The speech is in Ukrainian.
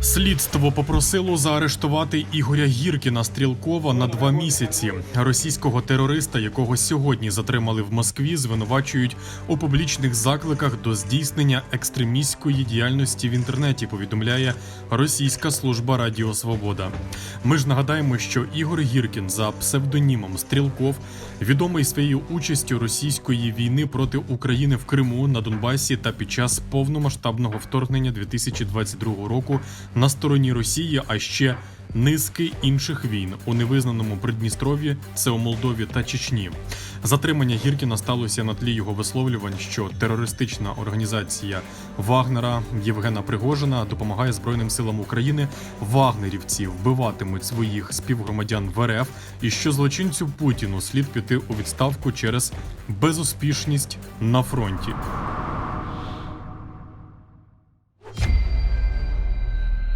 Слідство попросило заарештувати Ігоря Гіркіна Стрілкова на два місяці. Російського терориста, якого сьогодні затримали в Москві, звинувачують у публічних закликах до здійснення екстремістської діяльності в інтернеті. Повідомляє Російська служба Радіо Свобода. Ми ж нагадаємо, що Ігор Гіркін за псевдонімом Стрілков відомий своєю участю російської війни проти України в Криму на Донбасі та під час повномасштабного вторгнення 2022 року на стороні Росії, а ще низки інших війн у невизнаному Придністров'ї, це у Молдові та Чечні. Затримання Гіркіна сталося на тлі його висловлювань, що терористична організація Вагнера Євгена Пригожина допомагає Збройним силам України. Вагнерівці вбиватимуть своїх співгромадян в РФ, і що злочинцю Путіну слід піти у відставку через безуспішність на фронті.